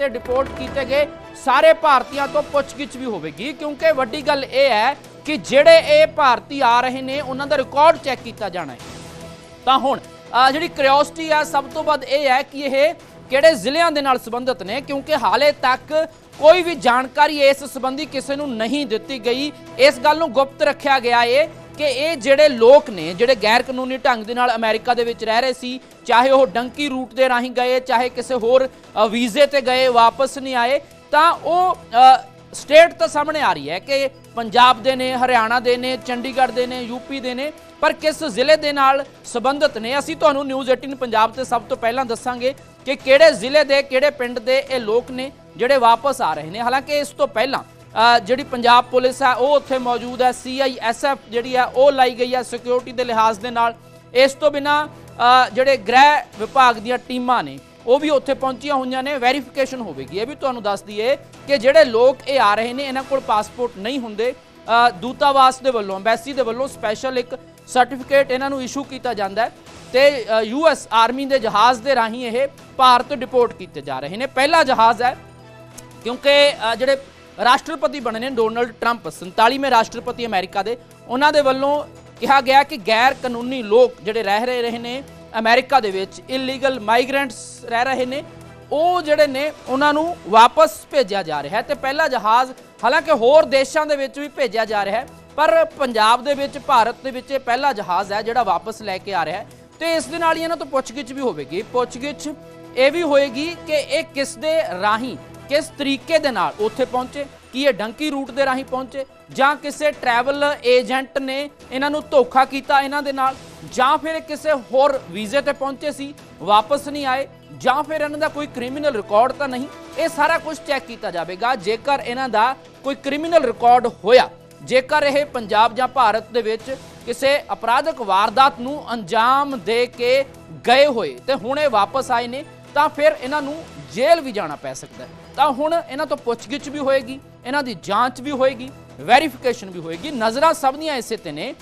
ਤੇ ਡਿਪੋਰਟ ਕੀਤੇ ਗਏ ਸਾਰੇ ਭਾਰਤੀਆਂ ਤੋਂ ਪੁੱਛਗਿੱਛ ਵੀ ਹੋਵੇਗੀ। ਕਿਉਂਕਿ ਵੱਡੀ ਗੱਲ ਇਹ ਹੈ ਕਿ ਜਿਹੜੇ ਇਹ ਭਾਰਤੀ ਆ ਰਹੇ ਨੇ, ਉਹਨਾਂ ਦਾ ਰਿਕਾਰਡ ਚੈੱਕ ਕੀਤਾ ਜਾਣਾ ਹੈ। ਤਾਂ ਹੁਣ ਜਿਹੜੀ ਕਿਉਰਿਓਸਿਟੀ ਆ, ਸਭ ਤੋਂ ਵੱਧ ਇਹ ਹੈ ਕਿ ਇਹ ਕਿਹੜੇ ਜ਼ਿਲ੍ਹਿਆਂ ਦੇ ਨਾਲ ਸੰਬੰਧਿਤ ਨੇ, ਕਿਉਂਕਿ ਹਾਲੇ ਤੱਕ ਕੋਈ ਵੀ ਜਾਣਕਾਰੀ ਇਸ ਸੰਬੰਧੀ ਕਿਸੇ ਨੂੰ ਨਹੀਂ ਦਿੱਤੀ ਗਈ। ਇਸ ਗੱਲ ਨੂੰ ਗੁਪਤ ਰੱਖਿਆ ਗਿਆ ਏ ਕਿ ਇਹ ਜਿਹੜੇ ਲੋਕ ਨੇ, ਜਿਹੜੇ ਗੈਰ ਕਾਨੂੰਨੀ ਢੰਗ ਦੇ ਨਾਲ ਅਮਰੀਕਾ ਦੇ ਵਿੱਚ ਰਹਿ ਰਹੇ ਸੀ, ਚਾਹੇ ਉਹ ਡੰਕੀ ਰੂਟ ਦੇ ਰਾਹੀਂ ਗਏ, ਚਾਹੇ ਕਿਸੇ ਹੋਰ ਵੀਜ਼ੇ ਤੇ ਗਏ, ਵਾਪਸ ਨਹੀਂ ਆਏ, ਤਾਂ ਉਹ ਸਟੇਟ ਤਾਂ ਸਾਹਮਣੇ ਆ ਰਹੀ ਹੈ ਕਿ ਪੰਜਾਬ ਦੇ ਨੇ, ਹਰਿਆਣਾ ਦੇ ਨੇ, ਚੰਡੀਗੜ੍ਹ ਦੇ ਨੇ ਯੂਪੀ ਦੇ ਨੇ, ਪਰ ਕਿਸ ਜ਼ਿਲ੍ਹੇ ਦੇ ਨਾਲ ਸੰਬੰਧਿਤ ਨੇ? ਅਸੀਂ ਤੁਹਾਨੂੰ ਨਿਊਜ਼ 18 ਪੰਜਾਬ ਤੇ ਸਭ ਤੋਂ ਪਹਿਲਾਂ ਦੱਸਾਂਗੇ ਕਿ ਕਿਹੜੇ ਜ਼ਿਲ੍ਹੇ ਦੇ, ਕਿਹੜੇ ਪਿੰਡ ਦੇ ਇਹ ਲੋਕ ਨੇ ਜਿਹੜੇ ਵਾਪਸ ਆ ਰਹੇ ਨੇ। ਹਾਲਾਂਕਿ ਇਸ ਤੋਂ ਪਹਿਲਾਂ ਜਿਹੜੀ ਪੰਜਾਬ ਪੁਲਿਸ ਹੈ ਉਹ ਉੱਥੇ ਮੌਜੂਦ ਹੈ ਸੀਆਈਐਸਐਫ ਜਿਹੜੀ ਹੈ ਉਹ ਲਾਈ ਗਈ ਹੈ ਸਿਕਿਉਰਿਟੀ ਦੇ ਲਿਹਾਜ਼ ਦੇ ਨਾਲ। ਇਸ ਤੋਂ ਬਿਨਾ ਜਿਹੜੇ ਗ੍ਰਹਿ ਵਿਭਾਗ ਦੀਆਂ ਟੀਮਾਂ ਨੇ, ਉਹ ਵੀ ਉੱਥੇ ਪਹੁੰਚੀਆਂ ਹੋਈਆਂ ਨੇ, ਵੈਰੀਫਿਕੇਸ਼ਨ ਹੋਵੇਗੀ। ਇਹ ਵੀ ਤੁਹਾਨੂੰ ਦੱਸ ਦਈਏ ਕਿ ਜਿਹੜੇ ਲੋਕ ਇਹ ਆ ਰਹੇ ਨੇ, ਇਹਨਾਂ ਕੋਲ ਪਾਸਪੋਰਟ ਨਹੀਂ ਹੁੰਦੇ। ਦੂਤਾਵਾਸ ਦੇ ਵੱਲੋਂ, ਐਮਬੈਸੀ ਦੇ ਵੱਲੋਂ ਸਪੈਸ਼ਲ ਇੱਕ ਸਰਟੀਫਿਕੇਟ ਇਹਨਾਂ ਨੂੰ ਇਸ਼ੂ ਕੀਤਾ ਜਾਂਦਾ ਹੈ ਤੇ ਯੂਐਸ ਆਰਮੀ ਦੇ ਜਹਾਜ਼ ਦੇ ਰਾਹੀਂ ਇਹ ਭਾਰਤ ਡਿਪੋਰਟ ਕੀਤੇ ਜਾ ਰਹੇ ਨੇ। ਪਹਿਲਾ ਜਹਾਜ਼ ਹੈ, ਕਿਉਂਕਿ ਜਿਹੜੇ ਰਾਸ਼ਟਰਪਤੀ ਬਣੇ ਨੇ ਡੋਨਲਡ ਟਰੰਪ। 47ਵੇਂ ਰਾਸ਼ਟਰਪਤੀ ਅਮਰੀਕਾ ਦੇ। ਉਹਨਾਂ ਦੇ ਵੱਲੋਂ ਕਿਹਾ ਗਿਆ ਕਿ ਗੈਰ ਕਾਨੂੰਨੀ ਲੋਕ ਜਿਹੜੇ ਰਹਿ ਰਹੇ ਰਹੇ ਨੇ ਅਮਰੀਕਾ ਦੇ ਵਿੱਚ ਇਲੀਗਲ ਮਾਈਗ੍ਰੈਂਟਸ ਰਹਿ ਰਹੇ ਨੇ, ਉਹ ਜਿਹੜੇ ਨੇ ਉਹਨਾਂ ਨੂੰ ਵਾਪਸ ਭੇਜਿਆ ਜਾ ਰਿਹਾ ਹੈ ਤੇ ਪਹਿਲਾ ਜਹਾਜ਼ ਹਾਲਾਂਕਿ ਹੋਰ ਦੇਸ਼ਾਂ ਦੇ ਵਿੱਚ ਵੀ ਭੇਜਿਆ ਜਾ ਰਿਹਾ ਹੈ, ਪਰ ਪੰਜਾਬ ਦੇ ਵਿੱਚ, ਭਾਰਤ ਦੇ ਵਿੱਚ ਇਹ ਪਹਿਲਾ ਜਹਾਜ਼ ਹੈ ਜਿਹੜਾ ਵਾਪਸ ਲੈ ਕੇ ਆ ਰਿਹਾ ਹੈ। ਤੇ ਇਸ ਦੇ ਨਾਲ ਹੀ ਇਹਨਾਂ ਤੋਂ ਪੁੱਛਗਿੱਛ ਵੀ ਹੋਵੇਗੀ। ਪੁੱਛਗਿੱਛ ਇਹ ਵੀ ਹੋਏਗੀ ਕਿ ਇਹ ਕਿਸ ਦੇ ਰਾਹੀਂ ਕਿਸ ਤਰੀਕੇ ਦੇ ਨਾਲ ਉੱਥੇ ਪਹੁੰਚੇ? ਕੀ ਇਹ ਡੰਕੀ ਰੂਟ ਦੇ ਰਾਹੀਂ ਪਹੁੰਚੇ? ਜਾਂ ਕਿਸੇ ਟਰੈਵਲ ਏਜੰਟ ਨੇ ਇਹਨਾਂ ਨੂੰ ਧੋਖਾ ਕੀਤਾ ਇਹਨਾਂ ਦੇ ਨਾਲ? ਜਾਂ ਫਿਰ ਕਿਸੇ ਹੋਰ ਵੀਜ਼ੇ ਤੇ ਪਹੁੰਚੇ ਸੀ, ਵਾਪਸ ਨਹੀਂ ਆਏ? ਜਾਂ ਫਿਰ ਇਹਨਾਂ ਦਾ ਕੋਈ ਕ੍ਰਿਮੀਨਲ ਰਿਕਾਰਡ ਤਾਂ ਨਹੀਂ? ਇਹ ਸਾਰਾ ਕੁਝ ਚੈੱਕ ਕੀਤਾ ਜਾਵੇਗਾ। ਜੇਕਰ ਇਹਨਾਂ ਦਾ ਕੋਈ ਕ੍ਰਿਮੀਨਲ ਰਿਕਾਰਡ ਹੋਇਆ, ਜੇਕਰ ਇਹ ਪੰਜਾਬ ਜਾਂ ਭਾਰਤ ਦੇ ਵਿੱਚ ਕਿਸੇ ਅਪਰਾਧਕ ਵਾਰਦਾਤ ਨੂੰ ਅੰਜਾਮ ਦੇ ਕੇ ਗਏ ਹੋਏ ਤੇ ਹੁਣ ਇਹ ਵਾਪਸ ਆਏ ਨੇ, ਤਾਂ ਫਿਰ ਇਹਨਾਂ ਨੂੰ ਜੇਲ੍ਹ ਵੀ ਜਾਣਾ ਪੈ ਸਕਦਾ ਹੈ। ਤਾਂ ਹੁਣ ਇਹਨਾਂ ਤੋਂ ਪੁੱਛਗਿੱਛ ਵੀ ਹੋਏਗੀ, ਇਹਨਾਂ ਦੀ ਜਾਂਚ ਵੀ ਹੋਏਗੀ ਵੈਰੀਫਿਕੇਸ਼ਨ ਵੀ ਹੋਏਗੀ। ਨਜ਼ਰਾਂ ਸਭ ਦੀਆਂ ਇਸੇ ਤੇ ਨੇ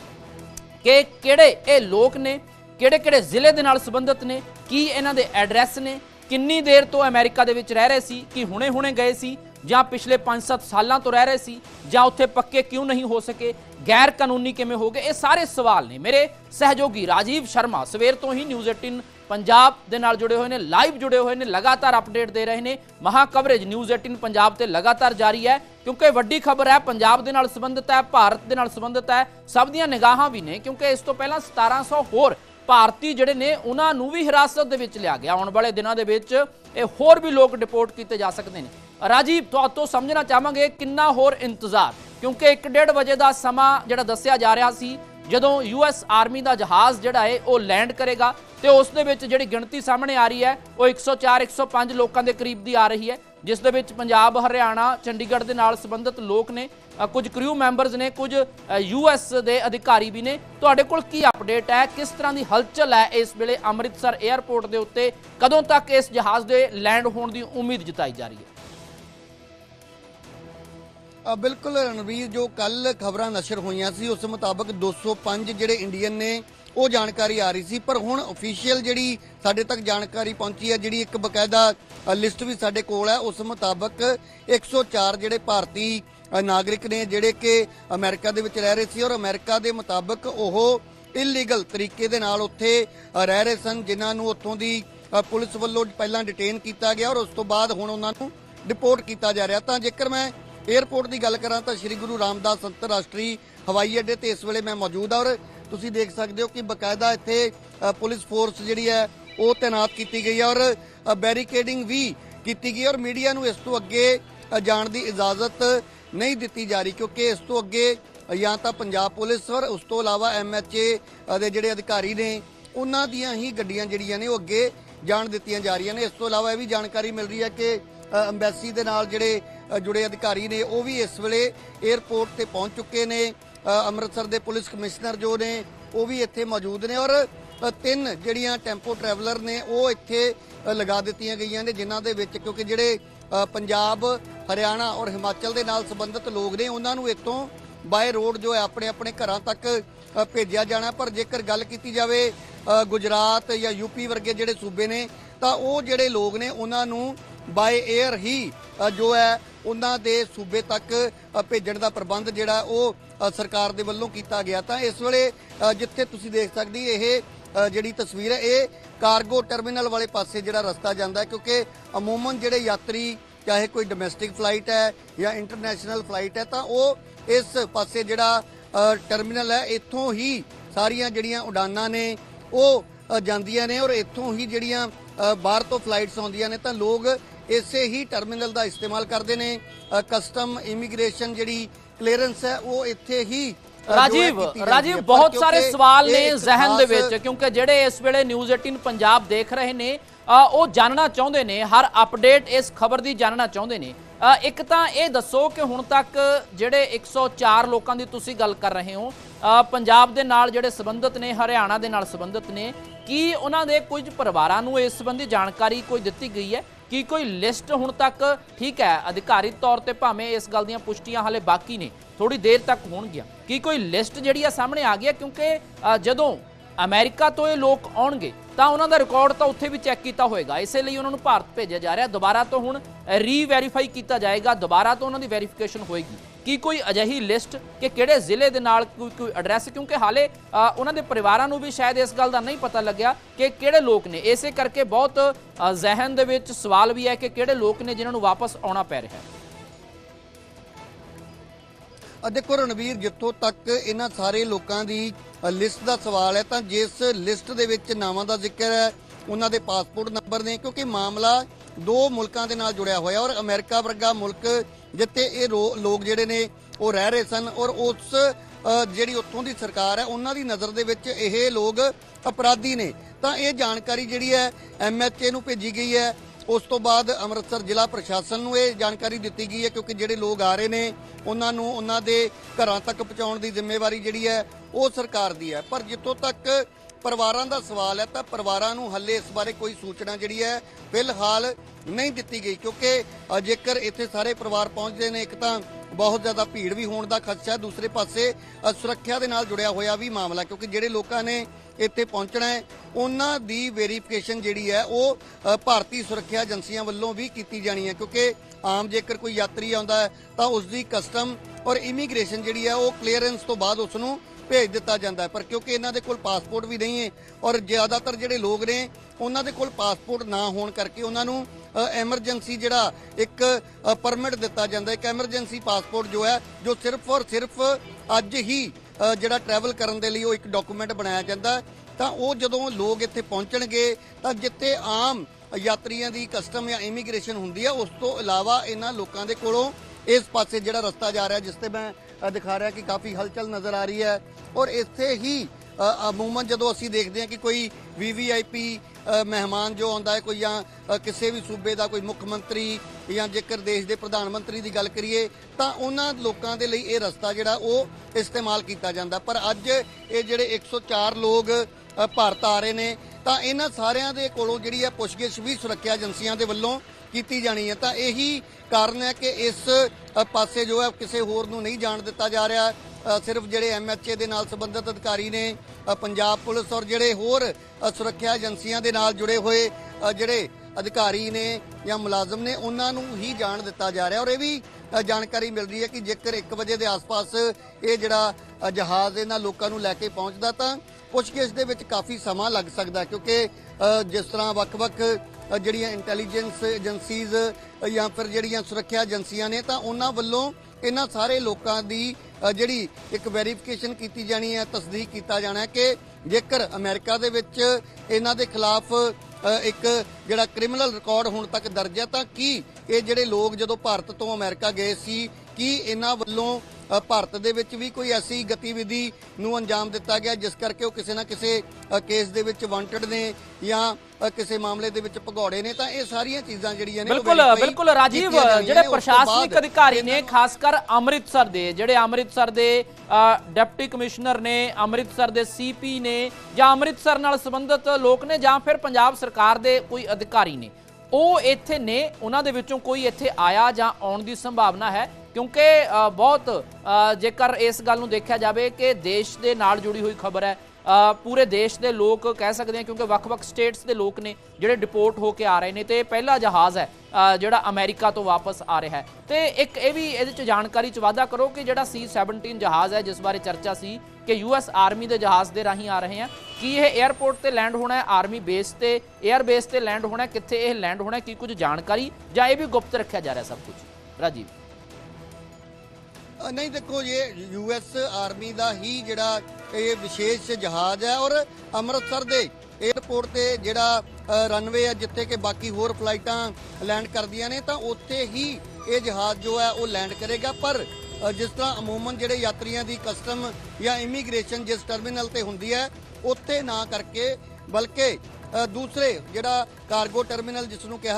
ਕਿ ਕਿਹੜੇ ਇਹ ਲੋਕ ਨੇ, ਕਿਹੜੇ ਕਿਹੜੇ ਜ਼ਿਲ੍ਹੇ ਦੇ ਨਾਲ ਸੰਬੰਧਿਤ ਨੇ, ਕੀ ਇਹਨਾਂ ਦੇ ਐਡਰੈਸ ਨੇ, ਕਿੰਨੀ ਦੇਰ ਤੋਂ ਅਮਰੀਕਾ ਦੇ ਵਿੱਚ ਰਹਿ ਰਹੇ ਸੀ, ਕਿ ਹੁਣੇ-ਹੁਣੇ ਗਏ ਸੀ ਜਾਂ ਪਿਛਲੇ 5-7 ਸਾਲਾਂ ਤੋਂ ਰਹਿ ਰਹੇ ਸੀ ਜਾਂ ਉੱਥੇ ਪੱਕੇ ਕਿਉਂ ਨਹੀਂ ਹੋ ਸਕੇ ਗੈਰ ਕਾਨੂੰਨੀ ਕਿਵੇਂ ਹੋ ਗਏ, ਇਹ ਸਾਰੇ ਸਵਾਲ ਨੇ। ਮੇਰੇ ਸਹਿਯੋਗੀ ਰਾਜੀਵ ਸ਼ਰਮਾ ਸਵੇਰ ਤੋਂ ਹੀ ਨਿਊਜ਼ 18 ਪੰਜਾਬ ਦੇ ਨਾਲ ਜੁੜੇ ਹੋਏ ਨੇ ਲਾਈਵ ਜੁੜੇ ਹੋਏ ਨੇ, ਲਗਾਤਾਰ ਅਪਡੇਟ ਦੇ ਰਹੇ ਨੇ। ਮਹਾ ਕਵਰੇਜ ਨਿਊਜ਼ 18 ਪੰਜਾਬ ਤੇ ਲਗਾਤਾਰ ਜਾਰੀ ਹੈ, ਕਿਉਂਕਿ ਵੱਡੀ ਖਬਰ ਹੈ, ਪੰਜਾਬ ਦੇ ਨਾਲ ਸੰਬੰਧਿਤ ਹੈ, ਭਾਰਤ ਦੇ ਨਾਲ ਸੰਬੰਧਿਤ ਹੈ, ਸਭ ਦੀਆਂ ਨਿਗਾਹਾਂ ਵੀ ਨੇ, ਕਿਉਂਕਿ ਇਸ ਤੋਂ ਪਹਿਲਾਂ 1700 ਹੋਰ ਭਾਰਤੀ ਜਿਹੜੇ ਨੇ, ਉਹਨਾਂ ਨੂੰ ਵੀ ਹਿਰਾਸਤ ਦੇ ਵਿੱਚ ਲਿਆ ਗਿਆ। ਆਉਣ ਵਾਲੇ ਦਿਨਾਂ ਦੇ ਵਿੱਚ ਇਹ ਹੋਰ ਵੀ ਲੋਕ ਡਿਪੋਰਟ ਕੀਤੇ ਜਾ ਸਕਦੇ ਨੇ। ਰਾਜੀਵ ਤੁਹਾਤੋਂ ਸਮਝਣਾ ਚਾਹਾਂਗੇ ਕਿੰਨਾ ਹੋਰ ਇੰਤਜ਼ਾਰ? ਕਿਉਂਕਿ 1:30 ਵਜੇ ਦਾ ਸਮਾਂ ਜਿਹੜਾ ਦੱਸਿਆ ਜਾ ਰਿਹਾ ਸੀ, ਜਦੋਂ ਯੂਐਸ ਆਰਮੀ ਦਾ ਜਹਾਜ਼ ਜਿਹੜਾ ਹੈ, ਉਹ ਲੈਂਡ ਕਰੇਗਾ ਤੇ ਉਸ ਦੇ ਵਿੱਚ ਜਿਹੜੀ ਗਿਣਤੀ ਸਾਹਮਣੇ ਆ ਰਹੀ ਹੈ, ਉਹ 104 105 ਲੋਕਾਂ ਦੇ ਕਰੀਬ ਦੀ ਆ ਰਹੀ ਹੈ, ਜਿਸ ਦੇ ਵਿੱਚ ਪੰਜਾਬ, ਹਰਿਆਣਾ, ਚੰਡੀਗੜ੍ਹ ਦੇ ਨਾਲ ਸੰਬੰਧਿਤ ਲੋਕ ਨੇ ਕੁਝ ਕ੍ਰਿਊ ਮੈਂਬਰਸ ਨੇ, ਕੁਝ ਯੂਐਸ ਦੇ ਅਧਿਕਾਰੀ ਵੀ ਨੇ। ਤੁਹਾਡੇ ਕੋਲ ਕੀ ਅਪਡੇਟ ਹੈ? ਕਿਸ ਤਰ੍ਹਾਂ ਦੀ ਹਲਚਲ ਹੈ ਇਸ ਵੇਲੇ ਅੰਮ੍ਰਿਤਸਰ 에ਅਰਪੋਰਟ ਦੇ ਉੱਤੇ? ਕਦੋਂ ਤੱਕ ਇਸ ਜਹਾਜ਼ ਦੇ ਲੈਂਡ ਹੋਣ ਦੀ ਉਮੀਦ ਜਤਾਈ ਜਾ ਰਹੀ ਹੈ? ਬਿਲਕੁਲ ਰਣਵੀਰ, ਜੋ ਕੱਲ ਖਬਰਾਂ ਨਸ਼ਰ ਹੋਈਆਂ ਸੀ, ਉਸ ਮੁਤਾਬਕ 205 ਜਿਹੜੇ ਇੰਡੀਅਨ ਨੇ, ਉਹ ਜਾਣਕਾਰੀ ਆ ਰਹੀ ਸੀ। ਪਰ ਹੁਣ ਅਫੀਸ਼ੀਅਲ ਜਿਹੜੀ ਸਾਡੇ ਤੱਕ ਜਾਣਕਾਰੀ ਪਹੁੰਚੀ ਹੈ, ਜਿਹੜੀ ਇੱਕ ਬਕਾਇਦਾ ਲਿਸਟ ਵੀ ਸਾਡੇ ਕੋਲ ਹੈ, ਉਸ ਮੁਤਾਬਕ 104 ਜਿਹੜੇ ਭਾਰਤੀ ਨਾਗਰਿਕ ਨੇ, ਜਿਹੜੇ ਕਿ ਅਮਰੀਕਾ ਦੇ ਵਿੱਚ ਰਹਿ ਰਹੇ ਸੀ ਔਰ ਅਮਰੀਕਾ ਦੇ ਮੁਤਾਬਕ ਉਹ ਇਲੀਗਲ ਤਰੀਕੇ ਦੇ ਨਾਲ ਉੱਥੇ ਰਹਿ ਰਹੇ ਸਨ, ਜਿਨ੍ਹਾਂ ਨੂੰ ਉੱਥੋਂ ਦੀ ਪੁਲਿਸ ਵੱਲੋਂ ਪਹਿਲਾਂ ਡਿਟੇਨ ਕੀਤਾ ਗਿਆ ਔਰ ਉਸ ਤੋਂ ਬਾਅਦ ਹੁਣ ਉਹਨਾਂ ਨੂੰ ਡਿਪੋਰਟ ਕੀਤਾ ਜਾ ਰਿਹਾ। ਤਾਂ ਜੇਕਰ ਮੈਂ 에ਅਰਪੋਰਟ ਦੀ ਗੱਲ ਕਰਾਂ ਤਾਂ ਸ੍ਰੀ ਗੁਰੂ ਰਾਮਦਾਸ ਅੰਤਰਰਾਸ਼ਟਰੀ ਹਵਾਈ ਅੱਡੇ ਤੇ ਇਸ ਵੇਲੇ ਮੈਂ ਮੌਜੂਦ ਹਾਂ ਔਰ ਤੁਸੀਂ ਦੇਖ ਸਕਦੇ ਹੋ ਕਿ ਬਕਾਇਦਾ ਇੱਥੇ ਪੁਲਿਸ ਫੋਰਸ ਜਿਹੜੀ ਹੈ ਉਹ ਤਾਇਨਾਤ ਕੀਤੀ ਗਈ ਹੈ ਔਰ ਬੈਰੀਕੇਡਿੰਗ ਵੀ ਕੀਤੀ ਗਈ ਔਰ ਮੀਡੀਆ ਨੂੰ ਇਸ ਤੋਂ ਅੱਗੇ ਜਾਣ ਦੀ ਇਜਾਜ਼ਤ ਨਹੀਂ ਦਿੱਤੀ ਜਾ ਰਹੀ ਕਿਉਂਕਿ ਇਸ ਤੋਂ ਅੱਗੇ ਜਾਂ ਤਾਂ ਪੰਜਾਬ ਪੁਲਿਸ ਔਰ ਉਸ ਤੋਂ ਇਲਾਵਾ ਐਮਐਚਏ ਦੇ ਜਿਹੜੇ ਅਧਿਕਾਰੀ ਨੇ ਉਹਨਾਂ ਦੀਆਂ ਹੀ ਗੱਡੀਆਂ ਜਿਹੜੀਆਂ ਨੇ ਉਹ ਅੱਗੇ ਜਾਣ ਦਿੱਤੀਆਂ ਜਾ ਰਹੀਆਂ ਨੇ। ਇਸ ਤੋਂ ਇਲਾਵਾ ਇਹ ਵੀ ਜਾਣਕਾਰੀ ਮਿਲ ਰਹੀ ਹੈ ਕਿ ਅ, ਅੰਬੈਸੀ ਦੇ ਨਾਲ ਜਿਹੜੇ ਜੁੜੇ ਅਧਿਕਾਰੀ ਨੇ, ਉਹ ਵੀ ਇਸ ਵੇਲੇ 에ਅਰਪੋਰਟ ਤੇ ਪਹੁੰਚ ਚੁੱਕੇ ਨੇ। ਅੰਮ੍ਰਿਤਸਰ ਦੇ ਪੁਲਿਸ ਕਮਿਸ਼ਨਰ ਜੋ ਨੇ, ਉਹ ਵੀ ਇੱਥੇ ਮੌਜੂਦ ਨੇ ਔਰ ਤਿੰਨ ਜਿਹੜੀਆਂ ਟੈਂਪੋ ਟਰੈਵਲਰ ਨੇ, ਉਹ ਇੱਥੇ ਲਗਾ ਦਿੱਤੀਆਂ ਗਈਆਂ ਨੇ, ਜਿਨ੍ਹਾਂ ਦੇ ਵਿੱਚ ਕਿਉਂਕਿ ਜਿਹੜੇ ਪੰਜਾਬ, ਹਰਿਆਣਾ ਔਰ ਹਿਮਾਚਲ ਦੇ ਨਾਲ ਸੰਬੰਧਿਤ ਲੋਕ ਨੇ, ਉਹਨਾਂ ਨੂੰ ਇੱਥੋਂ ਬਾਏ ਰੋਡ ਜੋ ਹੈ, ਆਪਣੇ ਆਪਣੇ ਘਰਾਂ ਤੱਕ ਭੇਜਿਆ ਜਾਣਾ। ਪਰ ਜੇਕਰ ਗੱਲ ਕੀਤੀ ਜਾਵੇ ਗੁਜਰਾਤ ਜਾਂ ਯੂਪੀ ਵਰਗੇ ਜਿਹੜੇ ਸੂਬੇ ਨੇ, ਤਾਂ ਉਹ ਜਿਹੜੇ ਲੋਕ ਨੇ, ਉਹਨਾਂ ਨੂੰ ਬਾਏ 에ਅਰ ਹੀ ਜੋ ਹੈ, ਉਹਨਾਂ ਦੇ ਸੂਬੇ ਤੱਕ ਭੇਜਣ ਦਾ ਪ੍ਰਬੰਧ ਜਿਹੜਾ ਉਹ ਸਰਕਾਰ ਦੇ ਵੱਲੋਂ ਕੀਤਾ ਗਿਆ। ਤਾਂ ਇਸ ਵੇਲੇ ਜਿੱਥੇ ਤੁਸੀਂ ਦੇਖ ਸਕਦੇ ਇਹ ਜਿਹੜੀ ਤਸਵੀਰ ਹੈ, ਇਹ ਕਾਰਗੋ ਟਰਮੀਨਲ ਵਾਲੇ ਪਾਸੇ ਜਿਹੜਾ ਰਸਤਾ ਜਾਂਦਾ ਹੈ, ਕਿਉਂਕਿ ਅਮੂਮਨ ਜਿਹੜੇ ਯਾਤਰੀ, ਚਾਹੇ ਕੋਈ ਡੋਮੈਸਟਿਕ ਫਲਾਈਟ ਹੈ ਜਾਂ ਇੰਟਰਨੈਸ਼ਨਲ ਫਲਾਈਟ ਹੈ, ਤਾਂ ਉਹ ਇਸ ਪਾਸੇ ਜਿਹੜਾ ਟਰਮੀਨਲ ਹੈ, ਇੱਥੋਂ ਹੀ ਸਾਰੀਆਂ ਜਿਹੜੀਆਂ ਉਡਾਨਾਂ ਨੇ, ਉਹ ਜਾਂਦੀਆਂ ਨੇ ਔਰ ਇੱਥੋਂ ਹੀ ਜਿਹੜੀਆਂ ਬਾਹਰ ਤੋਂ ਫਲਾਈਟਸ ਆਉਂਦੀਆਂ ਨੇ, ਤਾਂ ਲੋਕ ਇਸੇ ਹੀ ਟਰਮੀਨਲ ਦਾ ਇਸਤੇਮਾਲ ਕਰਦੇ ਨੇ ਕਸਟਮ ਇਮੀਗ੍ਰੇਸ਼ਨ ਜਿਹੜੀ ਕਲੀਅਰੈਂਸ ਹੈ ਉਹ ਇੱਥੇ ਹੀ ਰਾਜੀਵ ਰਾਜੀਵ ਬਹੁਤ ਸਾਰੇ ਸਵਾਲ ਨੇ ਜ਼ਹਿਨ ਦੇ ਵਿੱਚ ਕਿਉਂਕਿ ਜਿਹੜੇ ਇਸ ਵੇਲੇ ਨਿਊਜ਼ 18 ਪੰਜਾਬ ਦੇਖ ਰਹੇ ਨੇ ਉਹ ਜਾਣਨਾ ਚਾਹੁੰਦੇ ਨੇ ਹਰ ਅਪਡੇਟ ਇਸ ਖਬਰ ਦੀ ਜਾਣਨਾ ਚਾਹੁੰਦੇ ਨੇ। ਇੱਕ ਤਾਂ ਇਹ ਦੱਸੋ ਕਿ ਹੁਣ ਤੱਕ ਜਿਹੜੇ 104 ਲੋਕਾਂ ਦੀ ਤੁਸੀਂ ਗੱਲ ਕਰ ਰਹੇ ਹੋ ਪੰਜਾਬ ਦੇ ਨਾਲ ਜਿਹੜੇ ਸੰਬੰਧਿਤ ਨੇ ਹਰਿਆਣਾ ਦੇ ਨਾਲ ਸੰਬੰਧਿਤ ਨੇ ਕੀ ਉਹਨਾਂ ਦੇ ਕੁਝ ਪਰਿਵਾਰਾਂ ਨੂੰ ਇਸ ਸੰਬੰਧੀ ਜਾਣਕਾਰੀ ਕੋਈ ਦਿੱਤੀ ਗਈ ਹੈ? ਕੀ ਕੋਈ ਲਿਸਟ ਹੁਣ ਤੱਕ? ਠੀਕ ਹੈ ਅਧਿਕਾਰਿਤ ਤੌਰ ਤੇ ਭਾਵੇਂ ਇਸ ਗੱਲ ਦੀਆਂ ਪੁਸ਼ਟੀਆਂ ਹਾਲੇ ਬਾਕੀ ਨੇ ਥੋੜੀ ਦੇਰ ਤੱਕ ਹੋਣਗੀਆਂ। ਕੀ ਕੋਈ ਲਿਸਟ ਜਿਹੜੀ ਆ ਸਾਹਮਣੇ ਆ ਗਈ ਹੈ? ਕਿਉਂਕਿ ਜਦੋਂ ਅਮਰੀਕਾ ਤੋਂ ਇਹ ਲੋਕ ਆਉਣਗੇ, ਤਾਂ ਉਹਨਾਂ ਦਾ ਰਿਕਾਰਡ ਤਾਂ ਉੱਥੇ ਵੀ ਚੈੱਕ ਕੀਤਾ ਹੋਏਗਾ। ਇਸੇ ਲਈ ਉਹਨਾਂ ਨੂੰ ਭਾਰਤ ਭੇਜਿਆ ਜਾ ਰਿਹਾ। ਦੁਬਾਰਾ ਤੋਂ ਹੁਣ ਰੀ-ਵੈਰੀਫਾਈ ਕੀਤਾ ਜਾਏਗਾ। ਦੁਬਾਰਾ ਤੋਂ ਉਹਨਾਂ ਦੀ ਵੈਰੀਫਿਕੇਸ਼ਨ ਹੋਏਗੀ। ਕੀ ਕੋਈ ਅਜਿਹੀ ਲਿਸਟ ਕਿ ਕਿਹੜੇ ਜ਼ਿਲ੍ਹੇ ਦੇ ਨਾਲ ਕੋਈ ਕੋਈ ਐਡਰੈਸ ਕਿਉਂਕਿ ਹਾਲੇ ਉਹਨਾਂ ਦੇ ਪਰਿਵਾਰਾਂ ਨੂੰ ਵੀ ਸ਼ਾਇਦ ਇਸ ਗੱਲ ਦਾ ਨਹੀਂ ਪਤਾ ਲੱਗਿਆ ਕਿ ਕਿਹੜੇ ਲੋਕ ਨੇ। ਇਸੇ ਕਰਕੇ ਬਹੁਤ ਅ, ਦੇ ਵਿੱਚ ਸਵਾਲ ਵੀ ਹੈ ਕਿ ਕਿਹੜੇ ਲੋਕ ਨੇ ਜਿਨ੍ਹਾਂ ਨੂੰ ਵਾਪਸ ਆਉਣਾ ਪੈ ਰਿਹਾ ਹੈ। ਦੇਖੋ ਰਣਵੀਰ ਜਿੱਥੋਂ ਤੱਕ ਇਹਨਾਂ ਸਾਰੇ ਲੋਕਾਂ ਦੀ ਲਿਸਟ ਦਾ ਸਵਾਲ ਹੈ ਤਾਂ ਜਿਸ ਲਿਸਟ ਦੇ ਵਿੱਚ ਨਾਵਾਂ ਦਾ ਜ਼ਿਕਰ ਹੈ ਉਹਨਾਂ ਦੇ ਪਾਸਪੋਰਟ ਨੰਬਰ ਨੇ ਕਿਉਂਕਿ ਮਾਮਲਾ ਦੋ ਮੁਲਕਾਂ ਦੇ ਨਾਲ ਜੁੜਿਆ ਹੋਇਆ ਔਰ ਅਮਰੀਕਾ ਵਰਗਾ ਮੁਲਕ ਜਿੱਥੇ ਇਹ ਰੋ- ਲੋਕ ਜਿਹੜੇ ਨੇ ਉਹ ਰਹਿ ਰਹੇ ਸਨ ਔਰ ਉਸ ਜਿਹੜੀ ਉੱਥੋਂ ਦੀ ਸਰਕਾਰ ਹੈ, ਉਹਨਾਂ ਦੀ ਨਜ਼ਰ ਦੇ ਵਿੱਚ ਇਹ ਲੋਕ ਅਪਰਾਧੀ ਨੇ। ਤਾਂ ਇਹ ਜਾਣਕਾਰੀ ਜਿਹੜੀ ਹੈ ਐਮਐਚਏ ਨੂੰ ਭੇਜੀ ਗਈ ਹੈ। ਉਸ ਤੋਂ ਬਾਅਦ ਅੰਮ੍ਰਿਤਸਰ ਜ਼ਿਲ੍ਹਾ ਪ੍ਰਸ਼ਾਸਨ ਨੂੰ ਇਹ ਜਾਣਕਾਰੀ ਦਿੱਤੀ ਗਈ ਹੈ ਕਿਉਂਕਿ ਜਿਹੜੇ ਲੋਕ ਆ ਰਹੇ ਨੇ, ਉਹਨਾਂ ਨੂੰ ਉਹਨਾਂ ਦੇ ਘਰਾਂ ਤੱਕ ਪਹੁੰਚਾਉਣ ਦੀ ਜ਼ਿੰਮੇਵਾਰੀ ਜਿਹੜੀ ਹੈ ਉਹ ਸਰਕਾਰ ਦੀ ਹੈ। ਪਰ ਜਿੱਥੋਂ ਤੱਕ ਪਰਿਵਾਰਾਂ ਦਾ ਸਵਾਲ ਹੈ, ਤਾਂ ਪਰਿਵਾਰਾਂ ਨੂੰ ਹੱਲੇ ਇਸ ਬਾਰੇ ਕੋਈ ਸੂਚਨਾ ਜਿਹੜੀ ਹੈ ਫਿਲਹਾਲ ਨਹੀਂ ਦਿੱਤੀ ਗਈ, ਕਿਉਂਕਿ ਜੇਕਰ ਇੱਥੇ ਸਾਰੇ ਪਰਿਵਾਰ ਪਹੁੰਚਦੇ ਨੇ, ਇੱਕ ਤਾਂ ਬਹੁਤ ਜ਼ਿਆਦਾ ਭੀੜ ਵੀ ਹੋਣ ਦਾ ਖਦਸ਼ਾ ਹੈ ਦੂਸਰੇ ਪਾਸੇ ਸੁਰੱਖਿਆ ਦੇ ਨਾਲ ਜੁੜਿਆ ਹੋਇਆ ਵੀ ਮਾਮਲਾ, ਕਿਉਂਕਿ ਜਿਹੜੇ ਲੋਕਾਂ ਨੇ ਇੱਥੇ ਪਹੁੰਚਣਾ ਹੈ, ਉਹਨਾਂ ਦੀ ਵੈਰੀਫਿਕੇਸ਼ਨ ਜਿਹੜੀ ਹੈ, ਉਹ ਭਾਰਤੀ ਸੁਰੱਖਿਆ ਏਜੰਸੀਆਂ ਵੱਲੋਂ ਵੀ ਕੀਤੀ ਜਾਣੀ ਹੈ, ਕਿਉਂਕਿ ਆਮ ਜੇਕਰ ਕੋਈ ਯਾਤਰੀ ਆਉਂਦਾ ਹੈ, ਤਾਂ ਉਸ ਦੀ ਕਸਟਮ ਔਰ ਇਮੀਗ੍ਰੇਸ਼ਨ ਜਿਹੜੀ ਹੈ, ਉਹ ਕਲੀਅਰੈਂਸ ਤੋਂ ਬਾਅਦ ਉਸ ਨੂੰ ਭੇਜ ਦਿੱਤਾ ਜਾਂਦਾ ਹੈ। ਪਰ ਕਿਉਂਕਿ ਇਹਨਾਂ ਦੇ ਕੋਲ ਪਾਸਪੋਰਟ ਵੀ ਨਹੀਂ ਹੈ ਔਰ ਜ਼ਿਆਦਾਤਰ ਜਿਹੜੇ ਲੋਕ ਨੇ, ਉਹਨਾਂ ਦੇ ਕੋਲ ਪਾਸਪੋਰਟ ਨਾ ਹੋਣ ਕਰਕੇ ਉਹਨਾਂ ਨੂੰ ਐਮਰਜੈਂਸੀ ਜਿਹੜਾ ਇੱਕ ਪਰਮਿਟ ਦਿੱਤਾ ਜਾਂਦਾ ਇੱਕ ਐਮਰਜੈਂਸੀ ਪਾਸਪੋਰਟ ਜੋ ਹੈ, ਜੋ ਸਿਰਫ ਔਰ ਸਿਰਫ ਅੱਜ ਹੀ ਜਿਹੜਾ ਟਰੈਵਲ ਕਰਨ ਦੇ ਲਈ ਉਹ ਇੱਕ ਡਾਕੂਮੈਂਟ ਬਣਾਇਆ ਜਾਂਦਾ ਤਾਂ ਉਹ ਜਦੋਂ ਲੋਕ ਇੱਥੇ ਪਹੁੰਚਣਗੇ, ਤਾਂ ਜਿੱਥੇ ਆਮ ਯਾਤਰੀਆਂ ਦੀ ਕਸਟਮ ਜਾਂ ਇਮੀਗ੍ਰੇਸ਼ਨ ਹੁੰਦੀ ਹੈ, ਉਸ ਤੋਂ ਇਲਾਵਾ ਇਹਨਾਂ ਲੋਕਾਂ ਦੇ ਕੋਲੋਂ ਇਸ ਪਾਸੇ ਜਿਹੜਾ ਰਸਤਾ ਜਾ ਰਿਹਾ, ਜਿਸ ਤੇ ਮੈਂ ਦਿਖਾ ਰਿਹਾ ਕਿ ਕਾਫੀ ਹਲਚਲ ਨਜ਼ਰ ਆ ਰਹੀ ਹੈ ਔਰ ਇੱਥੇ ਹੀ ਅਮੂਮਨ ਜਦੋਂ ਅਸੀਂ ਦੇਖਦੇ ਹਾਂ ਕਿ ਕੋਈ ਵੀਵੀਆਈਪੀ ਮਹਿਮਾਨ ਜੋ ਆਉਂਦਾ ਹੈ, ਕੋਈ ਜਾਂ ਕਿਸੇ ਵੀ ਸੂਬੇ ਦਾ ਕੋਈ ਮੁੱਖ ਮੰਤਰੀ ਜਾਂ ਜੇਕਰ ਦੇਸ਼ ਦੇ ਪ੍ਰਧਾਨ ਮੰਤਰੀ ਦੀ ਗੱਲ ਕਰੀਏ, ਤਾਂ ਉਹਨਾਂ ਲੋਕਾਂ ਦੇ ਲਈ ਇਹ ਰਸਤਾ ਜਿਹੜਾ ਉਹ ਇਸਤੇਮਾਲ ਕੀਤਾ ਜਾਂਦਾ। ਪਰ ਅੱਜ ਇਹ ਜਿਹੜੇ 104 ਲੋਕ ਭਾਰਤ ਆ ਰਹੇ ਨੇ, ਤਾਂ ਇਹਨਾਂ ਸਾਰਿਆਂ ਦੇ ਕੋਲੋਂ ਜਿਹੜੀ ਹੈ ਪੁੱਛਗਿੱਛ ਵੀ ਸੁਰੱਖਿਆ ਏਜੰਸੀਆਂ ਦੇ ਵੱਲੋਂ ਕੀਤੀ ਜਾਣੀ ਹੈ। ਤਾਂ ਇਹੀ ਕਾਰਨ ਹੈ ਕਿ ਇਸ ਪਾਸੇ ਜੋ ਹੈ ਕਿਸੇ ਹੋਰ ਨੂੰ ਨਹੀਂ ਜਾਣ ਦਿੱਤਾ ਜਾ ਰਿਹਾ। ਸਿਰਫ ਜਿਹੜੇ ਐਮਐਚਏ ਦੇ ਨਾਲ ਸੰਬੰਧਿਤ ਅਧਿਕਾਰੀ ਨੇ ਪੰਜਾਬ ਪੁਲਿਸ ਔਰ ਜਿਹੜੇ ਹੋਰ ਸੁਰੱਖਿਆ ਏਜੰਸੀਆਂ ਦੇ ਨਾਲ ਜੁੜੇ ਹੋਏ ਜਿਹੜੇ ਅਧਿਕਾਰੀ ਨੇ ਜਾਂ ਮੁਲਾਜ਼ਮ ਨੇ, ਉਹਨਾਂ ਨੂੰ ਹੀ ਜਾਣ ਦਿੱਤਾ ਜਾ ਰਿਹਾ। ਔਰ ਇਹ ਵੀ ਜਾਣਕਾਰੀ ਮਿਲ ਰਹੀ ਹੈ ਕਿ ਜੇਕਰ 1 ਵਜੇ ਦੇ ਆਸ-ਪਾਸ ਇਹ ਜਿਹੜਾ ਜਹਾਜ਼ ਇਹਨਾਂ ਲੋਕਾਂ ਨੂੰ ਲੈ ਕੇ ਪਹੁੰਚਦਾ ਤਾਂ ਪੁੱਛਗਿੱਛ ਦੇ ਵਿੱਚ ਕਾਫੀ ਸਮਾਂ ਲੱਗ ਸਕਦਾ ਕਿਉਂਕਿ ਜਿਸ ਤਰ੍ਹਾਂ ਵੱਖ-ਵੱਖ ਜਿਹੜੀਆਂ ਇੰਟੈਲੀਜੈਂਸ ਏਜੰਸੀਜ਼ ਜਾਂ ਫਿਰ ਜਿਹੜੀਆਂ ਸੁਰੱਖਿਆ ਏਜੰਸੀਆਂ ਨੇ, ਤਾਂ ਉਹਨਾਂ ਵੱਲੋਂ ਇਹਨਾਂ ਸਾਰੇ ਲੋਕਾਂ ਦੀ ਜਿਹੜੀ ਇੱਕ ਵੈਰੀਫਿਕੇਸ਼ਨ ਕੀਤੀ ਜਾਣੀ ਹੈ, ਤਸਦੀਕ ਕੀਤਾ ਜਾਣਾ ਹੈ ਕਿ ਜੇਕਰ ਅਮਰੀਕਾ ਦੇ ਵਿੱਚ ਇਹਨਾਂ ਦੇ ਖਿਲਾਫ ਇੱਕ ਜਿਹੜਾ ਕ੍ਰਿਮੀਨਲ ਰਿਕਾਰਡ ਹੁਣ ਤੱਕ ਦਰਜ ਹੈ, ਤਾਂ ਕੀ ਇਹ ਜਿਹੜੇ ਲੋਕ ਜਦੋਂ ਭਾਰਤ ਤੋਂ ਅਮਰੀਕਾ ਗਏ ਸੀ, ਕੀ ਇਹਨਾਂ ਵੱਲੋਂ ਭਾਰਤ ਦੇ ਵਿੱਚ ਵੀ ਕੋਈ ਐਸੀ ਗਤੀਵਿਧੀ ਨੂੰ ਅੰਜਾਮ ਦਿੱਤਾ ਗਿਆ ਜਿਸ ਕਰਕੇ ਉਹ ਕਿਸੇ ਨਾ ਕਿਸੇ ਕੇਸ ਦੇ ਵਿੱਚ ਵਾਂਟਡ ਨੇ ਜਾਂ ਕਿਸੇ ਮਾਮਲੇ ਦੇ ਵਿੱਚ ਭਗੌੜੇ ਨੇ ਤਾਂ ਇਹ ਸਾਰੀਆਂ ਚੀਜ਼ਾਂ ਜਿਹੜੀਆਂ ਨੇ ਬਿਲਕੁਲ ਬਿਲਕੁਲ ਰਾਜੀਵ ਜਿਹੜੇ ਪ੍ਰਸ਼ਾਸਨਿਕ ਅਧਿਕਾਰੀ ਨੇ ਖਾਸ ਕਰ ਅੰਮ੍ਰਿਤਸਰ ਦੇ ਜਿਹੜੇ ਅੰਮ੍ਰਿਤਸਰ ਦੇ ਡਿਪਟੀ ਕਮਿਸ਼ਨਰ ਨੇ ਅੰਮ੍ਰਿਤਸਰ ਦੇ ਸੀਪੀ ਨੇ ਜਾਂ ਅੰਮ੍ਰਿਤਸਰ ਨਾਲ ਸੰਬੰਧਿਤ ਲੋਕ ਨੇ ਜਾਂ ਫਿਰ ਪੰਜਾਬ ਸਰਕਾਰ ਦੇ ਕੋਈ ਅਧਿਕਾਰੀ ਨੇ ਉਹ ਇੱਥੇ ਨੇ ਉਹਨਾਂ ਦੇ ਵਿੱਚੋਂ ਕੋਈ ਇੱਥੇ ਆਇਆ ਜਾਂ ਆਉਣ ਦੀ ਸੰਭਾਵਨਾ ਹੈ ਕਿਉਂਕਿ ਬਹੁਤ ਜੇਕਰ ਇਸ ਗੱਲ ਨੂੰ ਦੇਖਿਆ ਜਾਵੇ ਕਿ ਦੇਸ਼ ਦੇ ਨਾਲ ਜੁੜੀ ਹੋਈ ਖਬਰ ਹੈ ਪੂਰੇ ਦੇਸ਼ ਦੇ ਲੋਕ ਕਹਿ ਸਕਦੇ ਆ ਕਿਉਂਕਿ ਵੱਖ-ਵੱਖ ਸਟੇਟਸ ਦੇ ਲੋਕ ਨੇ ਜਿਹੜੇ ਡਿਪੋਰਟ ਹੋ ਕੇ ਆ ਰਹੇ ਨੇ ਤੇ ਇਹ ਪਹਿਲਾ ਜਹਾਜ਼ ਹੈ ਜਿਹੜਾ ਅਮਰੀਕਾ ਤੋਂ ਵਾਪਸ ਆ ਰਿਹਾ ਹੈ। ਤੇ ਇੱਕ ਇਹ ਵੀ ਇਹਦੇ ਚ ਜਾਣਕਾਰੀ ਚ ਵਾਧਾ ਕਰੋ ਕਿ ਜਿਹੜਾ C17 ਜਹਾਜ਼ ਹੈ, ਜਿਸ ਬਾਰੇ ਚਰਚਾ ਸੀ ਕਿ ਯੂਐਸ ਆਰਮੀ ਦੇ ਜਹਾਜ਼ ਦੇ ਰਾਹੀਂ ਆ ਰਹੇ ਆ, ਕੀ ਇਹ 에ਅਰਪੋਰਟ ਤੇ ਲੈਂਡ ਹੋਣਾ ਹੈ, ਆਰਮੀ ਬੇਸ ਤੇ 에ਅਰ ਬੇਸ ਤੇ ਲੈਂਡ ਹੋਣਾ ਕਿੱਥੇ ਇਹ ਲੈਂਡ ਹੋਣਾ ਕੀ ਕੁਝ ਜਾਣਕਾਰੀ ਜਾਂ ਇਹ ਵੀ ਗੁਪਤ ਰੱਖਿਆ ਜਾ ਰਿਹਾ ਸਭ ਕੁਝ? ਰਾਜੀਵ। ਨਹੀਂ ਦੇਖੋ, ਇਹ ਯੂਐਸ ਆਰਮੀ ਦਾ ਹੀ ਜਿਹੜਾ ਇਹ ਵਿਸ਼ੇਸ਼ ਜਹਾਜ਼ ਹੈ ਔਰ ਅੰਮ੍ਰਿਤਸਰ ਦੇ 에ਅਰਪੋਰਟ ਤੇ ਜਿਹੜਾ ਰਨਵੇ ਹੈ ਜਿੱਥੇ ਕਿ ਬਾਕੀ ਹੋਰ ਫਲਾਈਟਾਂ ਲੈਂਡ ਕਰਦੀਆਂ ਨੇ, ਤਾਂ ਉੱਥੇ ਹੀ ਇਹ ਜਹਾਜ਼ ਜੋ ਹੈ, ਉਹ ਲੈਂਡ ਕਰੇਗਾ। ਪਰ ਜਿਸ ਤਰ੍ਹਾਂ ਅਮੂਮਨ ਜਿਹੜੇ ਯਾਤਰੀਆਂ ਦੀ ਕਸਟਮ ਜਾਂ ਇਮੀਗ੍ਰੇਸ਼ਨ ਜਿਸ ਟਰਮੀਨਲ ਤੇ ਹੁੰਦੀ ਹੈ, ਉੱਥੇ ਨਾ ਕਰਕੇ, ਬਲਕਿ ਦੂਸਰੇ ਜਿਹੜਾ ਕਾਰਗੋ ਟਰਮੀਨਲ ਜਿਸ ਨੂੰ ਕਿਹਾ